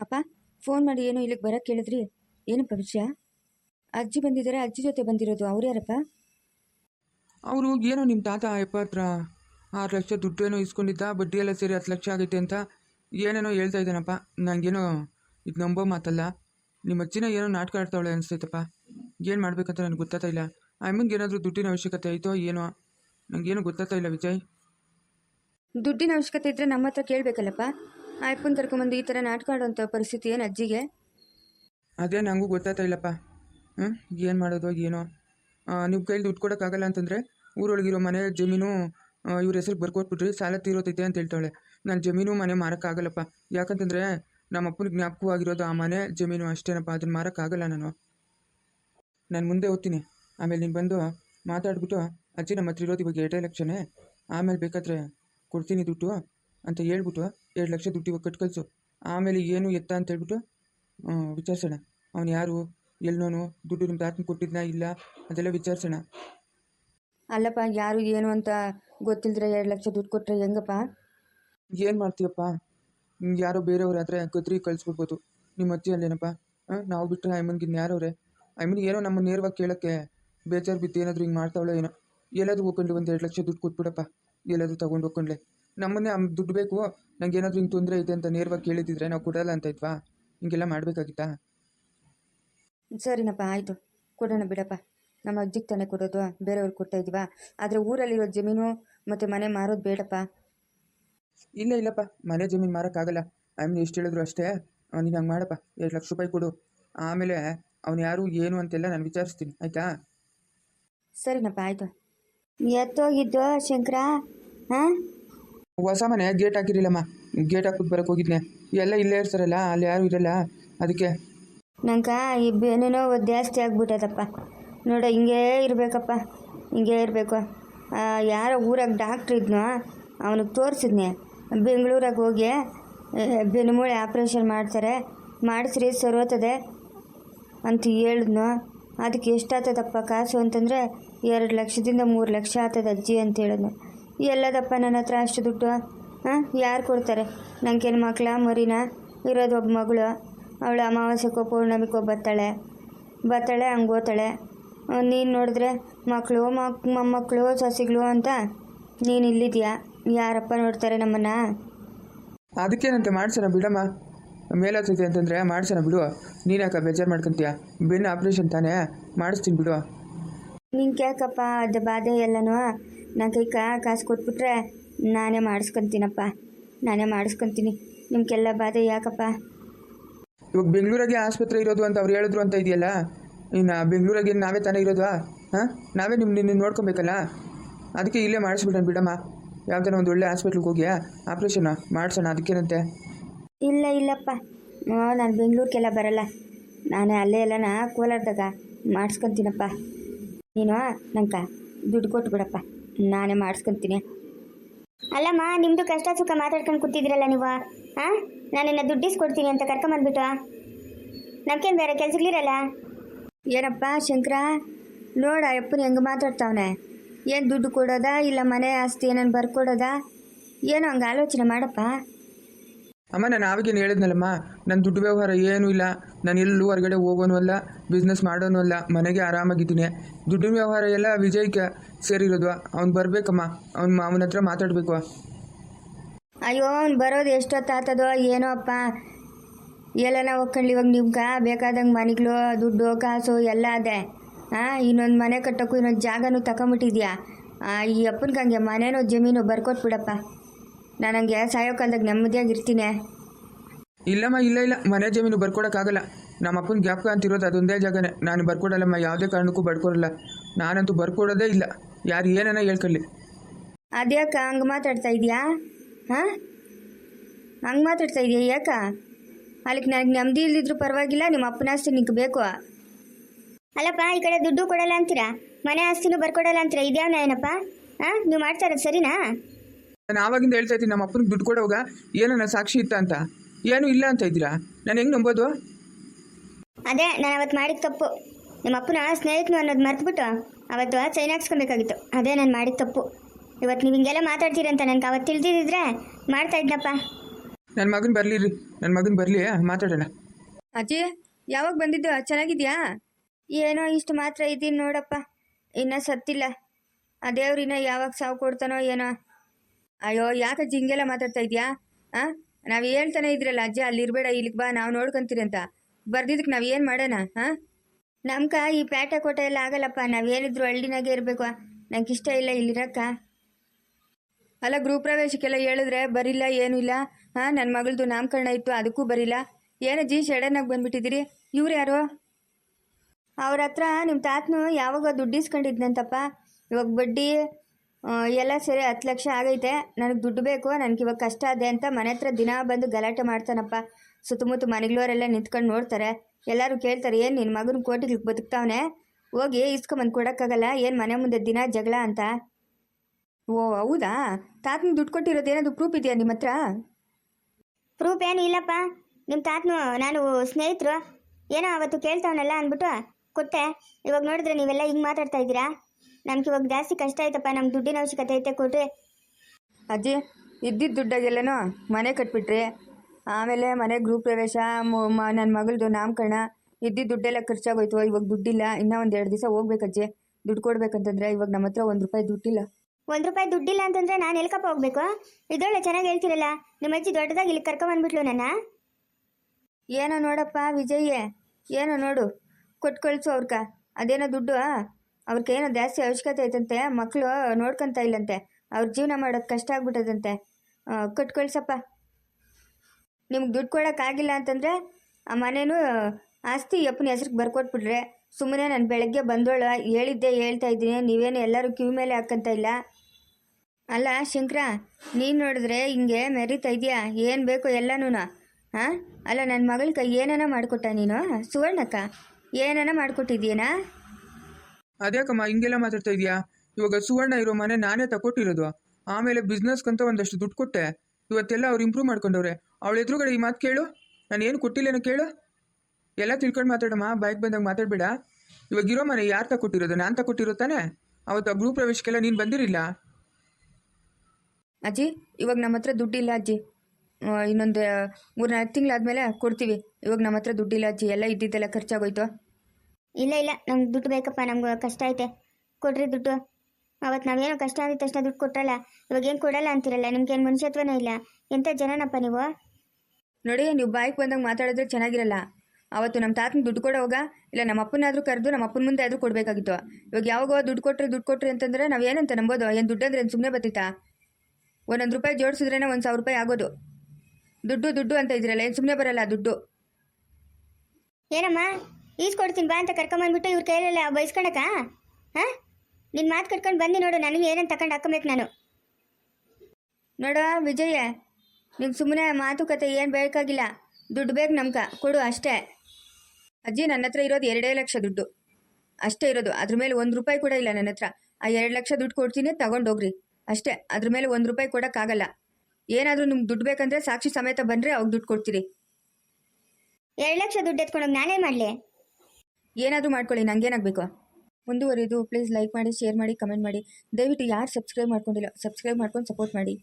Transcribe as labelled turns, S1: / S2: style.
S1: ಅಪ್ಪ ಫೋನ್ ಮಾಡಿ ಏನೋ ಇಲ್ಲಿಗೆ ಬರೋಕ್ಕೆ ಕೇಳಿದ್ರಿ. ಏನಪ್ಪ ವಿಷಯ ಅಜ್ಜಿ ಬಂದಿದ್ದಾರೆ ಅಜ್ಜಿ ಜೊತೆ ಬಂದಿರೋದು ಅವ್ರು ಯಾರಪ್ಪ?
S2: ಅವರು ಏನೋ ನಿಮ್ಮ ತಾತ ಅಯ್ಯಪ್ಪ ಹತ್ರ ಆರು ಲಕ್ಷ ದುಡ್ಡೇನೋ ಇಸ್ಕೊಂಡಿದ್ದ ಬಡ್ಡಿ ಎಲ್ಲ ಸೇರಿ ಹತ್ತು ಲಕ್ಷ ಆಗೈತೆ ಅಂತ ಏನೇನೋ ಹೇಳ್ತಾ ಇದ್ದಾನಪ್ಪ. ನನಗೇನೋ ಇದು ನಂಬೋ ಮಾತಲ್ಲ. ನಿಮ್ಮ ಅಜ್ಜಿನ ಏನೋ ನಾಟಕ ಆಡ್ತಾವಳೆ ಅನಿಸ್ತೈತಪ್ಪ. ಏನು ಮಾಡಬೇಕಂತ ನನಗೆ ಗೊತ್ತಾಗ್ತಾ ಇಲ್ಲ. ಅಮ್ಮಂಗೆ ಏನಾದರೂ ದುಡ್ಡಿನ ಅವಶ್ಯಕತೆ ಆಯಿತೋ ಏನೋ ನನಗೇನು ಗೊತ್ತಾಗ್ತಾ ಇಲ್ಲ ವಿಜಯ್.
S1: ದುಡ್ಡಿನ ಅವಶ್ಯಕತೆ ಇದ್ದರೆ ನಮ್ಮ ಹತ್ರ ಕೇಳಬೇಕಲ್ಲಪ್ಪ. ಅಪ್ಪನ ಕರ್ಕೊಂಬಂದು ಈ ಥರ ನಾಟಕ ಪರಿಸ್ಥಿತಿ ಏನು ಅಜ್ಜಿಗೆ?
S2: ಅದೇ ನನಗೂ ಗೊತ್ತಾಗ್ತಾ ಇಲ್ಲಪ್ಪ. ಹ್ಞೂ ಏನು ಮಾಡೋದು, ಏನೋ? ನಿಮ್ಮ ಕೈಲಿ ದುಡ್ಡು ಕೊಡೋಕ್ಕಾಗಲ್ಲ ಅಂತಂದರೆ ಊರೊಳಗಿರೋ ಮನೆ ಜಮೀನು ಇವ್ರ ಹೆಸ್ರಿಗೆ ಬರ್ಕೊಟ್ಬಿಟ್ರಿ, ಸಾಲ ತೀರೋತೈತೆ ಅಂತ ಹೇಳ್ತಾಳೆ. ನಾನು ಜಮೀನು ಮನೆ ಮಾರೋಕ್ಕಾಗಲ್ಲಪ್ಪ ಯಾಕಂತಂದರೆ ನಮ್ಮ ಅಪ್ಪನ ಜ್ಞಾಪಕವಾಗಿರೋದು ಆ ಮನೆ ಜಮೀನು ಅಷ್ಟೇನಪ್ಪ. ಅದನ್ನು ಮಾರೋಕ್ಕಾಗಲ್ಲ ನಾನು. ನಾನು ಮುಂದೆ ಓದ್ತೀನಿ ಆಮೇಲೆ ನೀನು ಬಂದು ಮಾತಾಡ್ಬಿಟ್ಟು ಅಜ್ಜಿ ನಮ್ಮ ಹತ್ರ ಇರೋದು ಇವಾಗ ಎರಡೇ ಲಕ್ಷನೇ. ಆಮೇಲೆ ಬೇಕಾದರೆ ಕೊಡ್ತೀನಿ ದುಡ್ಡು. ಅಂತ ಹೇಳ್ಬಿಟ್ಟು ಎರಡು ಲಕ್ಷ ದುಡ್ಡು ಇವಾಗ ಕಳಿಸು ಆಮೇಲೆ ಏನು ಎತ್ತ ಅಂತ ಹೇಳ್ಬಿಟ್ಟು ವಿಚಾರಿಸೋಣ. ಅವನು ಯಾರು ಎಲ್ಲೋನು ದುಡ್ಡು ನಿಮ್ಮ ತಾತನ ಕೊಟ್ಟಿದ್ನಾ ಇಲ್ಲ ಅದೆಲ್ಲ ವಿಚಾರಿಸೋಣ.
S1: ಅಲ್ಲಪ್ಪ ಯಾರು ಏನು ಅಂತ ಗೊತ್ತಿಲ್ದ್ರೆ ಎರಡು ಲಕ್ಷ ದುಡ್ಡು ಕೊಟ್ಟರೆ ಹೆಂಗಪ್ಪ?
S2: ಏನು ಮಾಡ್ತೀವಪ್ಪ ಯಾರೋ ಬೇರೆಯವ್ರಾದರೆ ಗದ್ರಿ ಕಳಿಸ್ಬಿಡ್ಬೋದು. ನಿಮ್ಮ ಅಜ್ಜಿ ಅಲ್ಲೇನಪ್ಪ? ನಾವು ಬಿಟ್ಟರೆ ಅಮ್ಮನಿಗೆ ಇನ್ಯಾರವ್ರೆ ಮೀನ್ ಏನೋ ನಮ್ಮ ನೇರವಾಗಿ ಕೇಳೋಕ್ಕೆ ಬೇಜಾರು ಬಿದ್ದು ಏನಾದರೂ ಹಿಂಗೆ ಮಾಡ್ತಾವಳೋ ಏನೋ. ಎಲ್ಲಾದರೂ ಹೋಗ್ಕೊಂಡು ಒಂದು ಎರಡು ಲಕ್ಷ ದುಡ್ಡು ಕೊಟ್ಬಿಡಪ್ಪ. ಎಲ್ಲಾದರೂ ತೊಗೊಂಡು ಹೋಗ್ಕೊಂಡ್ಲೆ. ನಮ್ಮನ್ನೇ ದುಡ್ಡು ಬೇಕು ನಂಗೆ ಏನಾದರೂ ಹಿಂಗೆ ತೊಂದರೆ ಇದೆ ಅಂತ ನೇರವಾಗಿ ಕೇಳಿದ್ದಿದ್ರೆ ನಾವು ಕೊಡಲ್ಲ ಅಂತ ಇದ್ವಾ? ಹಿಂಗೆಲ್ಲ ಮಾಡಬೇಕಾಗಿತ್ತಾ?
S1: ಸರಿನಪ್ಪ ಆಯಿತು. ಕೊಡೋಣ ಬಿಡಪ್ಪ. ನಮ್ಮ ಅಜ್ಜಿಗೆ ತಾನೇ ಕೊಡೋದು ಬೇರೆಯವ್ರಿಗೆ ಕೊಡ್ತಾ ಇದೀವಾ? ಆದರೆ ಊರಲ್ಲಿರೋ ಜಮೀನು ಮತ್ತು ಮನೆ ಮಾರೋದು ಬೇಡಪ್ಪ.
S2: ಇಲ್ಲ ಇಲ್ಲಪ್ಪ. ಮನೆ ಜಮೀನು ಮಾರೋಕ್ಕಾಗಲ್ಲ. ಅವ್ನು ಎಷ್ಟು ಹೇಳಿದ್ರು ಅಷ್ಟೇ. ನೀನು ಹಂಗೆ ಮಾಡಪ್ಪ. ಎರಡು ಲಕ್ಷ ರೂಪಾಯಿ ಕೊಡು. ಆಮೇಲೆ ಅವನು ಯಾರು ಏನು ಅಂತೆಲ್ಲ ನಾನು ವಿಚಾರಿಸ್ತೀನಿ. ಆಯಿತಾ?
S1: ಸರಿನಪ್ಪ ಆಯಿತು. ಎತ್ತೋಗಿದ್ದು ಶಂಕರ? ಹಾಂ?
S2: ಹೊಸ ಮನೆ ಗೇಟ್ ಹಾಕಿರಿಲ್ಲಮ್ಮ ಗೇಟ್ ಹಾಕ್ಬಿಟ್ಟು ಬರೋಕೆ ಹೋಗಿದ್ನೆ. ಎಲ್ಲ ಇಲ್ಲೇ ಇರ್ತಾರಲ್ಲ, ಅಲ್ಲಿ ಯಾರು ಇರಲ್ಲ, ಅದಕ್ಕೆ.
S1: ನಂಗೆ ಈ ಬೇನೇನೋ ಜಾಸ್ತಿ ಆಗ್ಬಿಟ್ಟದಪ್ಪ. ನೋಡ, ಹಿಂಗೇ ಇರಬೇಕಪ್ಪ, ಹಿಂಗೇ ಇರಬೇಕು. ಯಾರೋ ಊರಾಗ ಡಾಕ್ಟ್ರ್ ಇದ್ನೋ, ಅವನಿಗೆ ತೋರಿಸಿದ್ನೆ. ಬೆಂಗಳೂರಾಗ ಹೋಗಿ ಬೆನ್ನುಮೂಳೆ ಆಪ್ರೇಷನ್ ಮಾಡ್ತಾರೆ. ಮಾಡಿಸ್ರಿ, ಸರೋತದೆ ಅಂತ ಹೇಳಿದ್ನು, ಅದಕ್ಕೆ ಎಷ್ಟಾಗ್ತದಪ್ಪ ಕಾಸು ಅಂತಂದರೆ, ಎರಡು ಲಕ್ಷದಿಂದ ಮೂರು ಲಕ್ಷ ಆಗ್ತದೆ ಅಜ್ಜಿ ಅಂತ ಹೇಳಿದ್ನು. ಎಲ್ಲದಪ್ಪ ನನ್ನ ಹತ್ರ ಅಷ್ಟು ದುಡ್ಡು? ಹಾಂ? ಯಾರು ಕೊಡ್ತಾರೆ? ನಂಗೇನು ಮಕ್ಕಳ ಮರಿನ ಇರೋದು ಒಬ್ಬ ಮಗಳು. ಅವಳು ಅಮಾವಾಸ್ಯಕ್ಕೋ ಪೌರ್ಣಮಿಕೋ ಬತ್ತಾಳೆ ಬರ್ತಾಳೆ ಹಂಗೆ ಓದ್ತಾಳೆ. ನೀನು ನೋಡಿದ್ರೆ ಮಕ್ಕಳು ಮಕ್ ಮೊಮ್ಮಕ್ಕಳು ಸಸಿಗಳು ಅಂತ ನೀನು ಇಲ್ಲಿದ್ಯಾ? ಯಾರಪ್ಪ ನೋಡ್ತಾರೆ ನಮ್ಮನ್ನು?
S2: ಅದಕ್ಕೇನಂತೆ ಮಾಡ್ಸೋಣ ಬಿಡಮ್ಮ. ಮೇಲಾಗ್ತೈತೆ ಅಂತಂದರೆ ಮಾಡ್ಸೋಣ ಬಿಡು. ನೀನು ಯಾಕೆ ಬೇಜಾರು ಮಾಡ್ಕೊಂತೀಯ? ಬೆನ್ನು ಆಪ್ರೇಷನ್ ತಾನೇ? ಮಾಡಿಸ್ತೀನಿ ಬಿಡು.
S1: ನಿಂಗೆ ಯಾಕಪ್ಪ ಅದು ಬಾಧೆ ಎಲ್ಲನೂ? ನನ್ನ ಕೈ ಕಾಸು ಕೊಟ್ಬಿಟ್ರೆ ನಾನೇ ಮಾಡಿಸ್ಕೊತೀನಪ್ಪ. ನಾನೇ ಮಾಡಿಸ್ಕೊತೀನಿ. ನಿಮ್ಗೆಲ್ಲ ಬಾಧೆ ಯಾಕಪ್ಪ?
S2: ಇವಾಗ ಬೆಂಗಳೂರಾಗೆ ಆಸ್ಪತ್ರೆ ಇರೋದು ಅಂತ ಅವ್ರು ಹೇಳಿದ್ರು ಅಂತ ಇದೆಯಲ್ಲ? ಇನ್ನು ಬೆಂಗಳೂರಾಗೆ ನಾವೇ ತಾನೇ ಇರೋದು? ಹಾಂ? ನಾವೇ ನಿಮ್ಮ ನಿನ್ನ ನೋಡ್ಕೊಬೇಕಲ್ಲ? ಅದಕ್ಕೆ ಇಲ್ಲೇ ಮಾಡಿಸ್ಬಿಡೋಣ ಬಿಡಮ್ಮ? ಯಾವ್ದಾರ ಒಂದು ಒಳ್ಳೆ ಹಾಸ್ಪಿಟ್ಲಿಗೆ ಹೋಗಿ ಆಪ್ರೇಷನ್ ಮಾಡಿಸೋಣ ಅದಕ್ಕೇನಂತೆ?
S1: ಇಲ್ಲ ಇಲ್ಲಪ್ಪ. ನಾನು ಬೆಂಗಳೂರಿಗೆಲ್ಲ ಬರಲ್ಲ. ನಾನೇ ಅಲ್ಲೇ ಎಲ್ಲನ ಕೋಲಾರದಾಗ ಮಾಡಿಸ್ಕೊತೀನಪ್ಪ. ನೀನು ನಂಕ ದುಡ್ಡು ಕೊಟ್ಬಿಡಪ್ಪ. ನಾನೇ ಮಾಡಿಸ್ಕೊತೀನಿ.
S3: ಅಲ್ಲಮ್ಮ ನಿಮ್ಮದು ಕಷ್ಟ ಸುಖ ಮಾತಾಡ್ಕೊಂಡು ಕೂತಿದ್ರಲ್ಲ ನೀವು? ಹಾಂ ನಾನಿನ್ನ ದುಡ್ಡಿಸ್ಕೊಡ್ತೀನಿ ಅಂತ ಕರ್ಕೊಂಬಂದ್ಬಿಟ್ಟು ನಮ್ಗೇನು ಬೇರೆ ಕೆಲ್ಸಗಳಿರಲ್ಲ
S1: ಏನಪ್ಪ ಶಂಕರ? ನೋಡ ಅಪ್ಪನ ಹೆಂಗೆ ಮಾತಾಡ್ತಾವನೆ. ಏನು ದುಡ್ಡು ಕೊಡೋದಾ ಇಲ್ಲ ಮನೆ ಆಸ್ತಿ ಏನನ್ನು ಬರ್ಕೊಡೋದಾ? ಏನೋ ಹಂಗೆ ಆಲೋಚನೆ ಮಾಡಪ್ಪ.
S2: ಅಮ್ಮ, ನಾನು ಆವಾಗೇನು ಹೇಳಿದ್ನಲ್ಲಮ್ಮ ನನ್ನ ದುಡ್ಡು ವ್ಯವಹಾರ ಏನೂ ಇಲ್ಲ. ನಾನು ಎಲ್ಲೂ ಹೊರಗಡೆ ಹೋಗೋನು ಅಲ್ಲ ಬಿಸ್ನೆಸ್ ಮಾಡೋನು ಅಲ್ಲ, ಮನೆಗೆ ಆರಾಮಾಗಿದ್ದೀನಿ. ದುಡ್ಡಿನ ವ್ಯವಹಾರ ಎಲ್ಲ ವಿಜಯ್ಗೆ ಸೇರಿರೋದು. ಅವ್ನು ಬರಬೇಕಮ್ಮ, ಅವ್ನು ಅವನ ಹತ್ರ ಮಾತಾಡಬೇಕು.
S1: ಅಯ್ಯೋ, ಅವ್ನು ಬರೋದು ಏನೋ ಅಪ್ಪ. ಎಲ್ಲನ ಹೋಗ್ಕೊಳ್ಳಿ ಇವಾಗ ನಿಮ್ಗೆ ಬೇಕಾದಂಗೆ ಮನೆಗಳು, ದುಡ್ಡು, ಕಾಸು ಎಲ್ಲ ಅದೇ. ಹಾಂ ಇನ್ನೊಂದು ಮನೆ ಕಟ್ಟೋಕ್ಕೂ ಇನ್ನೊಂದು ಜಾಗನೂ ತಗೊಂಬಿಟ್ಟಿದ್ಯಾ ಈ ಅಪ್ಪನ ಹಂಗೆ ಮನೇನೋ ಜಮೀನು ಬರ್ಕೊಟ್ಬಿಡಪ್ಪ. ನಾನು ಹಂಗೆ ಸಾಯೋ ಕಾಲದಾಗ ನೆಮ್ಮದಿಯಾಗಿ ಇರ್ತೀನಿ
S2: ಇಲ್ಲಮ್ಮ ಇಲ್ಲ ಇಲ್ಲ. ಮನೆ ಜಮೀನು ಬರ್ಕೊಡೋಕ್ಕಾಗಲ್ಲ. ನಮ್ಮ ಅಪ್ಪನ ಅಂತ ಅಂತಿರೋದು ಅದೊಂದೇ ಜಾಗನೇ. ನಾನು ಬರ್ಕೊಡಲ್ಲಮ್ಮ ಯಾವುದೇ ಕಾರಣಕ್ಕೂ ಬರ್ಕೊಡಲ್ಲ. ನಾನಂತೂ ಬರ್ಕೊಡೋದೇ ಇಲ್ಲ. ಯಾರು ಏನನ್ನ ಹೇಳ್ಕೊಳ್ಳಿ.
S1: ಅದ್ಯಾಕ? ಹಂಗೆ ಮಾತಾಡ್ತಾ ಇದೆಯಾ? ಹಾಂ? ಹಂಗೆ ಮಾತಾಡ್ತಾ ಇದೆಯಾ ಯಾಕ? ಅಲ್ಲಿಗೆ ನನಗೆ ನೆಮ್ಮದಿ ಇಲ್ದಿದ್ರು ಪರವಾಗಿಲ್ಲ ನಿಮ್ಮ ಅಪ್ಪನ ಆಸ್ತಿ ನಿಂಗೆ ಬೇಕು.
S3: ಅಲ್ಲಪ್ಪ ಈ ಕಡೆ ದುಡ್ಡು ಕೊಡಲ್ಲ ಅಂತೀರಾ? ಮನೆ ಆಸ್ತಿನೂ ಬರ್ಕೊಡಲ್ಲ ಅಂತೀರಾ? ಇದ್ಯಾವ ಏನಪ್ಪ ಹಾಂ? ನೀವು ಮಾಡ್ತಾ ಇರೋದು ಸರಿನಾ?
S2: ನಾನು ಆವಾಗಿಂದ ಹೇಳ್ತಾ ಇದ್ದೀನಿ ನಮ್ಮ ಅಪ್ಪನಿಗೆ ದುಡ್ಡು ಕೊಡೋವಾಗ ನನ್ನ ಸಾಕ್ಷಿ ಇತ್ತ ಅಂತ. ಏನೂ ಇಲ್ಲ ಅಂತ ಇದ್ದೀರಾ? ನಾನು ಹೆಂಗೆ ನಂಬೋದು?
S3: ಅದೇ ನಾನು ಅವತ್ತು ಮಾಡಿದ ತಪ್ಪು. ನಿಮ್ಮ ಅಪ್ಪನ ಸ್ನೇಹಿತನು ಅನ್ನೋದು ಮರ್ತ್ಬಿಟ್ಟು ಅವತ್ತು ಚೈನ್ ಹಾಕ್ಸ್ಕೊಬೇಕಾಗಿತ್ತು. ಅದೇ ನಾನು ಮಾಡಿದ ತಪ್ಪು. ಇವತ್ತು ನೀವು ಹಿಂಗೆಲ್ಲ ಮಾತಾಡ್ತೀರಂತ ನನಗೆ ಅವತ್ತು ತಿಳಿದಿದ್ರೆ ಮಾಡ್ತಾ ಇದ್ನಪ್ಪ.
S2: ನನ್ನ ಮಗನ ಬರಲಿ ರೀ ನನ್ನ ಮಗನ ಬರಲಿ ಮಾತಾಡೋಣ.
S1: ಅಜ್ಜಿ ಯಾವಾಗ ಬಂದಿದ್ದು? ಚೆನ್ನಾಗಿದ್ಯಾ? ಏನೋ ಇಷ್ಟು ಮಾತ್ರ ಇದ್ದೀನಿ ನೋಡಪ್ಪ. ಇನ್ನೂ ಸತ್ತಿಲ್ಲ. ಆ ದೇವ್ರು ಇನ್ನೂ ಯಾವಾಗ ಸಾವು ಕೊಡ್ತಾನೋ ಏನೋ ಅಯ್ಯೋ ಯಾಕಜ್ಜಿ ಹಿಂಗೆಲ್ಲ ಮಾತಾಡ್ತಾ ಇದೆಯಾ? ಹಾಂ ನಾವು ಹೇಳ್ತಾನೆ ಇದ್ರಲ್ಲ, ಅಜ್ಜ, ಅಲ್ಲಿ ಇರಬೇಡ, ಇಲ್ಲಿಗೆ ಬಾ, ನಾವು ನೋಡ್ಕೊಂತೀರಿ ಅಂತ. ಬರ್ದಿದ್ದಕ್ಕೆ ನಾವು ಏನು ಮಾಡೋಣ ಹಾಂ ನಮ್ಕ ಈ ಪೇಟೆ ಕೋಟೆ ಎಲ್ಲ ಆಗಲ್ಲಪ್ಪ ನಾವೇನಿದ್ರು ಹಳ್ಳಿನಾಗೆ ಇರಬೇಕು. ನಂಗೆ ಇಷ್ಟ ಇಲ್ಲ ಇಲ್ಲಿರಕ್ಕ. ಅಲ್ಲ, ಗೃಹ ಪ್ರವೇಶಕ್ಕೆಲ್ಲ ಹೇಳಿದ್ರೆ ಬರಿಲ್ಲ, ಏನೂ ಇಲ್ಲ. ಹಾಂ ನನ್ನ ಮಗಳದು ನಾಮಕರಣ ಇತ್ತು, ಅದಕ್ಕೂ ಬರಿಲ್ಲ. ಏನ ಜೀ ಶೆಡನ್ನಾಗಿ ಬಂದ್ಬಿಟ್ಟಿದಿರಿ ಇವ್ರು ಯಾರು? ಅವ್ರ ಹತ್ರ ನಿಮ್ಮ ತಾತನು ಯಾವಾಗ ದುಡ್ಡು ಇಸ್ಕೊಂಡಿದ್ನಂತಪ್ಪ ಇವಾಗ ಬಡ್ಡಿ ಎಲ್ಲ ಸರಿ, ಹತ್ತು ಲಕ್ಷ ಆಗೈತೆ. ನನಗೆ ದುಡ್ಡು ಬೇಕು, ನನಗೆ ಇವಾಗ ಕಷ್ಟ ಅದೇ ಅಂತ ಮನೆ ಹತ್ರ ದಿನ ಬಂದು ಗಲಾಟೆ ಮಾಡ್ತಾನಪ್ಪ. ಸುತ್ತಮುತ್ತ ಮನೆಗಳವರೆಲ್ಲ ನಿಂತ್ಕೊಂಡು ನೋಡ್ತಾರೆ. ಎಲ್ಲರೂ ಕೇಳ್ತಾರೆ, ಏನು ನಿನ್ನ ಮಗನ ಕೋಟಿಗೆ ಬದುಕ್ತಾವನೆ? ಹೋಗಿ ಇಸ್ಕೊಂಬಂದು ಕೊಡೋಕ್ಕಾಗಲ್ಲ? ಏನು ಮನೆ ಮುಂದೆ ದಿನ ಜಗಳ ಅಂತ? ಓ, ಹೌದಾ? ತಾತನ ದುಡ್ಡು ಕೊಟ್ಟಿರೋದು ಏನಾದರೂ ಪ್ರೂಫ್ ಇದೆಯಾ ನಿಮ್ಮ ಹತ್ರ?
S3: ಪ್ರೂಫ್ ಏನು ಇಲ್ಲಪ್ಪ. ನಿಮ್ಮ ತಾತನು, ನಾನು ಸ್ನೇಹಿತರು. ಏನೋ ಅವತ್ತು ಕೇಳ್ತಾವನಲ್ಲ ಅಂದ್ಬಿಟ್ಟು, ಕೊಟ್ಟೆ. ಇವಾಗ ನೋಡಿದ್ರೆ ನೀವೆಲ್ಲ ಹಿಂಗೆ ಮಾತಾಡ್ತಾ ಇದ್ದೀರಾ? ನಮ್ಗೆ ಇವಾಗ ಜಾಸ್ತಿ ಕಷ್ಟ ಆಯ್ತಪ್ಪ ನಮ್ಮ ದುಡ್ಡಿನ ಅವಶ್ಯಕತೆ ಐತೆ ಕೊಟ್ರಿ.
S1: ಅಜ್ಜಿ ಇದ್ದಿದ್ದ ದುಡ್ಡಾಗೆಲ್ಲನೂ? ಮನೆ ಕಟ್ಬಿಟ್ರಿ. ಆಮೇಲೆ ಮನೆ ಗೃಹ ಪ್ರವೇಶ ನನ್ನ ಮಗಳದು ನಾಮಕರಣ ಇದ್ದಿದ್ದ ದುಡ್ಡೆಲ್ಲ ಖರ್ಚಾಗೋಯ್ತು ಇವಾಗ ದುಡ್ಡಿಲ್ಲ. ಇನ್ನೂ ಒಂದು ಎರಡು ದಿವಸ ಹೋಗ್ಬೇಕಜ್ಜಿ ದುಡ್ಡು ಕೊಡ್ಬೇಕಂತಂದ್ರೆ ಇವಾಗ ನಮ್ಮ ಹತ್ರ ಒಂದು ರೂಪಾಯಿ ದುಡ್ಡಿಲ್ಲ.
S3: ಒಂದು ರೂಪಾಯಿ ದುಡ್ಡಿಲ್ಲ ಅಂತಂದ್ರೆ ನಾನು ಎಲ್ಕಪ್ಪ ಹೋಗ್ಬೇಕು? ಇದೊಳ್ಳೆ ಚೆನ್ನಾಗಿ ಹೇಳ್ತಿರಲ್ಲ ನಿಮ್ಮ ಅಜ್ಜಿ ದೊಡ್ಡದಾಗಿ ಇಲ್ಲಿ ಕರ್ಕೊಂಬಂದ್ಬಿಟ್ಲು ನನ್ನ.
S1: ಏನೋ ನೋಡಪ್ಪ ವಿಜಯೇ ಏನೋ ನೋಡು. ಕೊಟ್ಟು ಕಳಿಸು ಅವ್ರಕ. ಅದೇನೋ ದುಡ್ಡು? ಅವ್ರಿಗೆ ಏನೋ ಜಾಸ್ತಿ ಅವಶ್ಯಕತೆ ಐತಂತೆ ಮಕ್ಕಳು ನೋಡ್ಕೊಂತ ಇಲ್ಲಂತೆ. ಅವ್ರ ಜೀವನ ಮಾಡೋದು ಕಷ್ಟ ಆಗ್ಬಿಟ್ಟದಂತೆ. ಕೊಟ್ಟು ನಿಮ್ಗೆ ದುಡ್ಡು ಕೊಡೋಕ್ಕಾಗಿಲ್ಲ ಅಂತಂದರೆ ಆ ಮನೇನು ಆಸ್ತಿ ಅಪ್ಪನ ಹೆಸ್ರಿಗೆ ಬರ್ಕೊಟ್ಬಿಟ್ರೆ ಸುಮ್ಮನೆ ನಾನು ಬೆಳಗ್ಗೆ ಬಂದೋಳ ಹೇಳಿದ್ದೆ, ಹೇಳ್ತಾ ಇದ್ದೀನಿ, ನೀವೇನು ಎಲ್ಲರೂ ಕ್ಯೂ ಮೇಲೆ ಹಾಕ್ಕಂತ ಇಲ್ಲ? ಅಲ್ಲ ಶಂಕರ, ನೀನು ನೋಡಿದ್ರೆ ಹಿಂಗೆ ಮೆರಿತಾ ಇದೆಯಾ? ಏನು ಬೇಕು ಎಲ್ಲನೂ ಹಾಂ ಅಲ್ಲ ನನ್ನ ಮಗಳ ಕೈ ಏನಾನ ಮಾಡಿಕೊಟ್ಟ ನೀನು? ಸುವರ್ಣಕ್ಕ, ಏನಾನ ಮಾಡಿಕೊಟ್ಟಿದ್ದೀನಾ
S2: ಅದ್ಯಾಕಮ್ಮ ಹಿಂಗೆಲ್ಲ ಮಾತಾಡ್ತಾ ಇದೀಯಾ? ಇವಾಗ ಸುವರ್ಣ ಇರೋ ಮನೆ ನಾನೇ ತಗೊಟ್ಟಿರೋದು ಆಮೇಲೆ ಬಿಸ್ನೆಸ್ಗಂತ ಒಂದಷ್ಟು ದುಡ್ಡು ಕೊಟ್ಟೆ. ಇವತ್ತೆಲ್ಲ ಅವ್ರು ಇಂಪ್ರೂವ್ ಮಾಡ್ಕೊಂಡವ್ರೆ. ಅವಳ ಎದುರುಗಡೆ ಈ ಮಾತು ಕೇಳು. ನಾನು ಏನು ಕೊಟ್ಟಿಲ್ಲೇನೋ ಕೇಳು. ಎಲ್ಲ ತಿಳ್ಕೊಂಡು ಮಾತಾಡಮ್ಮ ಬೈಕ್ ಬಂದಾಗ ಮಾತಾಡಬೇಡ. ಇವಾಗ ಇರೋ ಮನೆ ಯಾರು ತಗೊಟ್ಟಿರೋದು ನಾನು ತಗೊಟ್ಟಿರೋ ತಾನೆ? ಅವತ್ತು ಆ ಗ್ರೂಪ್ ಪ್ರವೇಶಕ್ಕೆಲ್ಲ ನೀನು ಬಂದಿರಿಲ್ಲ?
S1: ಅಜ್ಜಿ, ಇವಾಗ ನಮ್ಮ ಹತ್ರ ದುಡ್ಡಿಲ್ಲ ಅಜ್ಜಿ. ಇನ್ನೊಂದು ಮೂರ್ನಾಲ್ಕು ತಿಂಗಳಾದ್ಮೇಲೆ ಕೊಡ್ತೀವಿ. ಇವಾಗ ನಮ್ಮ ಹತ್ರ ದುಡ್ಡಿಲ್ಲ ಅಜ್ಜಿ. ಎಲ್ಲ ಇದ್ದಿದ್ದೆಲ್ಲ ಖರ್ಚಾಗೋಯ್ತು.
S3: ಇಲ್ಲ ಇಲ್ಲ. ನಮ್ಗೆ ದುಡ್ಡು ಬೇಕಪ್ಪ. ನಮ್ಗೆ ಕಷ್ಟ ಐತೆ. ಕೊಡ್ರಿ ದುಡ್ಡು. ಅವತ್ತು ನಾವೇನು ಕಷ್ಟ ಆಗಿದ ತಕ್ಷಣ ದುಡ್ಡು ಕೊಟ್ಟಲ್ಲ ಇವಾಗ ಏನು ಕೊಡಲ್ಲ ಅಂತಿರಲ್ಲ? ನಿಮ್ಗೇನು ಮನುಷ್ಯತ್ವನೇ ಇಲ್ಲ. ಎಂಥ ಜನನಪ್ಪ ನೀವು?
S1: ನೋಡಿ ನೀವು ಬಾಯ್ಗೆ ಬಂದಾಗ ಮಾತಾಡಿದ್ರೆ ಚೆನ್ನಾಗಿರಲ್ಲ. ಅವತ್ತು ನಮ್ಮ ತಾತನ ದುಡ್ಡು ಕೊಡೋವಾಗ ಇಲ್ಲ ನಮ್ಮ ಅಪ್ಪನಾದರೂ ಕರೆದು ನಮ್ಮ ಅಪ್ಪನ ಮುಂದೆ ಆದರೂ ಕೊಡಬೇಕಾಗಿತ್ತು. ಇವಾಗ ಯಾವಾಗ ದುಡ್ಡು ಕೊಟ್ಟರೆ ದುಡ್ಡು ಕೊಟ್ರಿ ಅಂತಂದ್ರೆ ನಾವು ಏನಂತ ನಂಬೋದು? ಏನು ದುಡ್ಡು ಅಂದ್ರೆ ಏನು ಸುಮ್ಮನೆ ಬರ್ತೈತಾ ಒಂದೊಂದು ರೂಪಾಯಿ ಜೋಡಿಸಿದ್ರೇ ಒಂದು ಸಾವಿರ ರೂಪಾಯಿ ಆಗೋದು. ದುಡ್ಡು ದುಡ್ಡು ಅಂತ ಇದ್ರಲ್ಲ ಏನು ಸುಮ್ಮನೆ ಬರಲ್ಲ ದುಡ್ಡು.
S3: ಏನಮ್ಮ? ಈಸ್ಕೊಡ್ತೀನಿ ಬಾ ಅಂತ ಕರ್ಕೊಂಬಂದ್ಬಿಟ್ಟು ಇವ್ರ ಕೇಳಲ್ಲ ಬಯಸ್ಕೊಳಕ ಹಾಂ? ನಿನ್ನ ಮಾತು ಕಟ್ಕೊಂಡು ಬಂದು ನೋಡು, ನನಗೆ ಏನಂತ ತಕೊಂಡು ಹಾಕೊಬೇಕು ನಾನು.
S1: ನೋಡೋ ವಿಜಯ ನಿಮ್ಗೆ ಸುಮ್ಮನೆ ಮಾತುಕತೆ ಏನು ಬೇಕಾಗಿಲ್ಲ, ದುಡ್ಡು ಬೇಕು ನಮ್ಕ ಕೊಡು ಅಷ್ಟೇ. ಅಜ್ಜಿ ನನ್ನ ಹತ್ರ ಇರೋದು ಎರಡೇ ಲಕ್ಷ ದುಡ್ಡು. ಅಷ್ಟೇ ಇರೋದು, ಅದ್ರ ಮೇಲೆ ಒಂದು ರೂಪಾಯಿ ಕೂಡ ಇಲ್ಲ ನನ್ನ ಹತ್ರ. ಆ ಎರಡು ಲಕ್ಷ ದುಡ್ಡು ಕೊಡ್ತೀನಿ ತಗೊಂಡೋಗ್ರಿ ಅಷ್ಟೇ, ಅದ್ರ ಮೇಲೆ ಒಂದು ರೂಪಾಯಿ ಕೊಡೋಕ್ಕಾಗಲ್ಲ. ಏನಾದರೂ ನಿಮ್ಗೆ ದುಡ್ಡು ಬೇಕಂದ್ರೆ ಸಾಕ್ಷಿ ಸಮೇತ ಬಂದರೆ ಅವಾಗ ದುಡ್ಡು ಕೊಡ್ತೀರಿ.
S3: ಎರಡು ಲಕ್ಷ ದುಡ್ಡು ಎತ್ಕೊಂಡೋಗಿ ನಾನೇ ಮಾಡಲಿ?
S1: ಏನಾದರೂ ಮಾಡ್ಕೊಳ್ಳಿ, ನಂಗೇನಾಗಬೇಕು? ಮುಂದುವರಿದು ಪ್ಲೀಸ್ ಲೈಕ್ ಮಾಡಿ ಶೇರ್ ಮಾಡಿ ಕಮೆಂಟ್ ಮಾಡಿ. ದಯವಿಟ್ಟು ಯಾರು ಸಬ್ಸ್ಕ್ರೈಬ್ ಮಾಡ್ಕೊಂಡಿಲ್ಲ ಸಬ್ಸ್ಕ್ರೈಬ್ ಮಾಡ್ಕೊಂಡು ಸಪೋರ್ಟ್ ಮಾಡಿ.